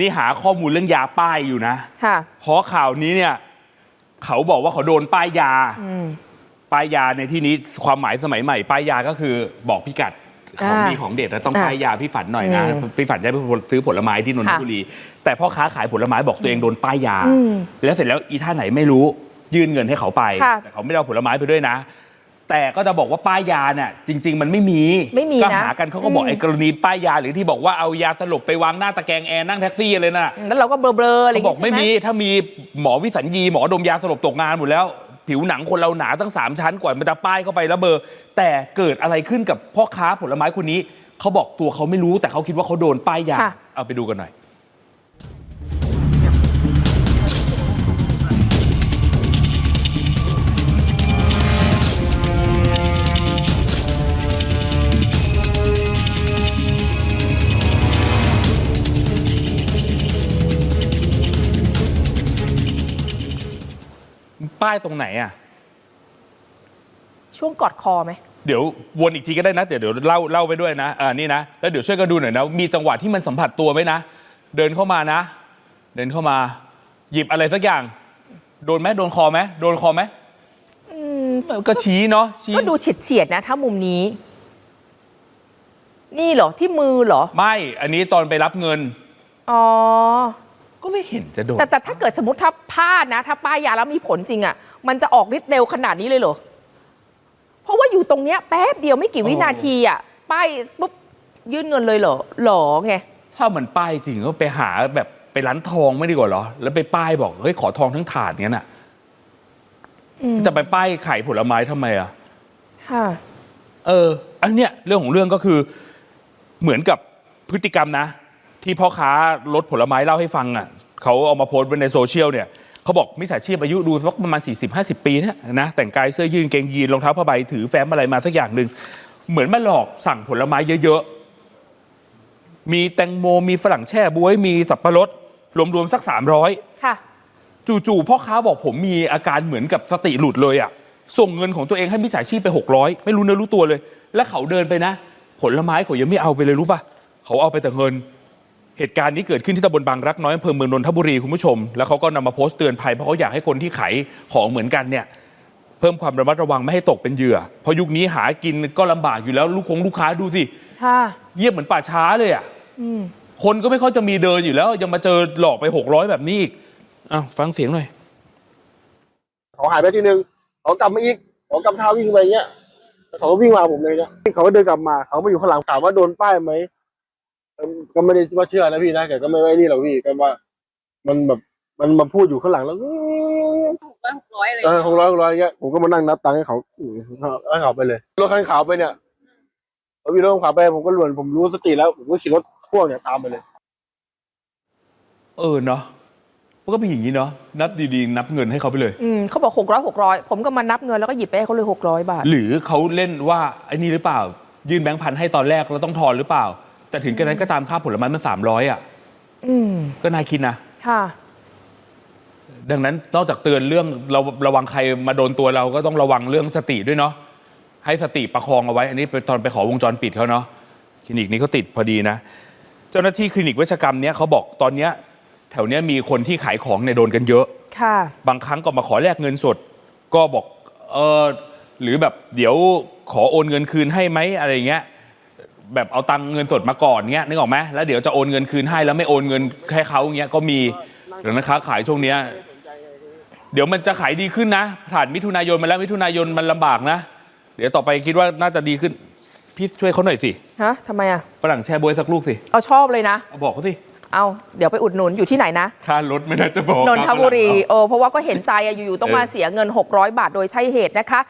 นี่หาข้อมูลเรื่องยาป้ายอยู่นะค่ะ เพราะข่าวนี้เนี่ย เขาบอกว่าเขาโดนป้ายยาอืมป้ายยาในที่นี้ความหมายสมัยใหม่ ป้ายยาก็คือบอกพิกัดของอ่าดีของเด็ดแล้วต้องอ่าป้ายยาพี่ฝันหน่อยนะอืมพี่ฝันจะไปซื้อผลไม้ที่นนทค่ะบุรี แต่พ่อค้าขายผลไม้บอกตัวเองโดนป้ายยาอืมแล้วเสร็จแล้วอีท่าไหนไม่รู้ยื่นเงินให้เขาไปค่ะแต่เขาไม่ได้เอาผลไม้ไปด้วยนะ แต่ก็จะบอกว่าป้ายยาเนี่ยจริง ๆ มันไม่มีไม่มีก็นะหากันเขาก็บอกอืมไอ้กรณีป้ายยาหรือที่บอกว่าเอายาสลบไปวางหน้าตะแกรงแอร์นั่งแท็กซี่เลยน่ะแล้วเราก็เบลอๆอะไรอเขาย่างบอกงี้ไม่ใช่หมีถ้ามีหมอวิสัญญีหมอดมยาสลบตกงานหมดแล้ว ผิวหนังคนเราหนาตั้ง 3 ชั้นกว่ามันจะป้ายเข้าไปแล้วเบอร์ แต่เกิดอะไรขึ้นกับพ่อค้าผลไม้คนนี้เขาบอกตัวเขาไม่รู้แต่เขาคิดว่าเขาโดนป้ายยาค่ะเอาไปดูกันหน่อย ป้ายตรงไหนอะ ช่วงกอดคอไหม เดี๋ยววนอีกทีก็ได้นะ เดี๋ยวเดี๋ยวเล่าเล่าไปด้วยนะอ่านี่นะ แล้วเดี๋ยวช่วยกันดูหน่อยนะ มีจังหวะที่มันสัมผัสตัวไหมนะ เดินเข้ามานะ เดินเข้ามา หยิบอะไรสักอย่าง โดนไหมโดนคอไหมโดนคอไหมอืมก็ชี้เนาะชี้ ก็ดูเฉียดเฉียดๆนะ ถ้ามุมนี้ นี่เหรอที่มือเหรอ ไม่ อันนี้ตอนไปรับเงิน อ๋อ ก็ไม่เห็นจะโดนแต่แต่ถ้าเกิดสมมติถ้าพลาดนะ ถ้าป้ายยาแล้วมีผลจริงอะ่ะมันจะออกฤทธิ์เร็วขนาดนี้เลยเหรอ เพราะว่าอยู่ตรงเนี้ยแป๊บเดียวไม่กี่วินาทีอะ่ะป้ายปุ๊บยื่นเงินเลยเหรอหรอไงถ้ามันป้ายจริงก็ไปหาแบบไปร้านทองไม่ดีกว่าเหรอ แล้วไปป้ายบอกเฮ้ยขอทองทั้งถาดงั้นอะอืมจะไปป้ายไข่ผลไม้ทำไมอะค่ะเออ อันเนี้ยเรื่องของเรื่องก็คือ เหมือนกับพฤติกรรมนะ ที่พ่อค้ารถผลไม้เล่าให้ฟังอะเขาเอามาโพสต์ไว้ในโซเชียลเนี่ยเขาบอกมิจฉาชีพอายุดูสักประมาณ 40-50 ปีเนี่ยนะแต่งกายเสื้อยืดกางเกงยีนรองเท้าผ้าใบถือแฟ้มอะไรมาสักอย่างหนึ่งเหมือนมาหลอกสั่งผลไม้เยอะๆ มีแตงโมมีฝรั่งแช่บวยมีสับปะรด รวมๆ สัก 300 ค่ะ จู่ๆพ่อค้าบอกผมมีอาการเหมือนกับสติหลุดเลยอะ่ะส่งเงินของตัวเองให้มิจฉาชีพไป 600 ไม่รู้เนื้อรู้ตัวเลย แล้วเขาเดินไปนะ ผลไม้เขายังไม่เอาไปเลยรู้ปะเขาเอาไปแต่เงิน เหตุการณ์นี้เกิดขึ้นที่ตำบลบางรักน้อยอำเภอเมืองนนทบุรีคุณผู้ชม แล้วเขาก็นำมาโพสต์เตือนภัยเพราะเขาอยากให้คนที่ขายของเหมือนกันเนี่ยเพิ่มความระมัดระวังไม่ให้ตกเป็นเหยื่อเพราะยุคนี้หากินก็ลำบากอยู่แล้วลูกคงลูกค้าดูสิค่ะเงียบเหมือนป่าช้าเลยอะอืมคนก็ไม่ค่อยจะมีเดินอยู่แล้ว ยังมาเจอหลอกไป600แบบนี้อีกอ้าวฟังเสียงหน่อย เขาหายไปทีนึงเขากลับมาอีกเขากำเท้าวิ่งไปอย่างเงี้ยแล้วเขาก็วิ่งมาผมเลยเนี่ยเขาก็เดินกลับมาเขามาอยู่ข้างหลังถามว่าโดนป้ายไหมเอิ่ม ก็ไม่ได้ว่าเชื่อนะพี่นะแต่ก็ไม่ไว้นี่หรอกพี่ก็ว่า มันแบบมันมาพูดอยู่ข้างหลังแล้วหกร้อยหกร้อยอะไรเออหกร้อยหกร้อยเงี้ยผมก็มานั่งนับตังค์ให้เขาอืมให้เขาไปเลยรถคันขาวไปเนี่ยพอพี่รถคันขาวไปผมก็หลวนผมรู้สติแล้ว ผมก็ขี่รถพ่วงเนี่ยตามไปเลย เออเนาะมันก็เป็นอย่างนี้เนาะนับดีๆ นับเงินให้เขาไปเลย อืมเขาบอกหกร้อยหกร้อยผมก็มานับเงินแล้วก็หยิบไปให้เขาเลยหกร้อยบาท หรือเขาเล่นว่าไอ้นี่หรือเปล่า ยื่นแบงค์พันให้ตอนแรกแล้วต้องทอนหรือเปล่า แต่ถึงกระนั้นก็ตามค่าผลไม้มันสามร้อยอะอืมก็น่าคิดนะค่ะ ดังนั้นนอกจากเตือนเรื่องเราระวังใครมาโดนตัวเราก็ต้องระวังเรื่องสติด้วยเนาะให้สติประคองเอาไว้ อันนี้เป็นตอนไปขอวงจรปิดเขาเนาะคลินิกนี้เขาติดพอดีนะ เจ้าหน้าที่คลินิกเวชกรรมเนี้ยเขาบอกตอนเนี้ยแถวเนี้ยมีคนที่ขายของเนี่ยโดนกันเยอะค่ะ บางครั้งก็มาขอแลกเงินสด ก็บอกเออหรือแบบเดี๋ยวขอโอนเงินคืนให้ไหมอะไรอย่างเงี้ย แบบเอาตังค์เงินสดมาก่อนเงี้ยนึกออกไหมแล้วเดี๋ยวจะโอนเงินคืนให้แล้วไม่โอนเงินให้เขาอย่างเงี้ยก็มีเดี๋ยวนะคะขายช่วงเนี้ยเดี๋ยวมันจะขายดีขึ้นนะผ่านมิถุนายนมาแล้วมิถุนายนมันลำบากนะ เดี๋ยวต่อไปคิดว่าน่าจะดีขึ้น พี่ช่วยเขาหน่อยสิฮะทำไมอะ ฝรั่งแช่บวยสักลูกสิเอาชอบเลยนะ เอาบอกเขาสิเอาเดี๋ยวไปอุดหนุนอยู่ที่ไหนนะ ค่ารถไม่น่าจะบอกนนทบุรีฝงเอาเออเพราะว่าก็เห็นใจอะอยู่ๆต้องเออมาเสียเงิน 600 บาทโดยใช่เหตุนะคะ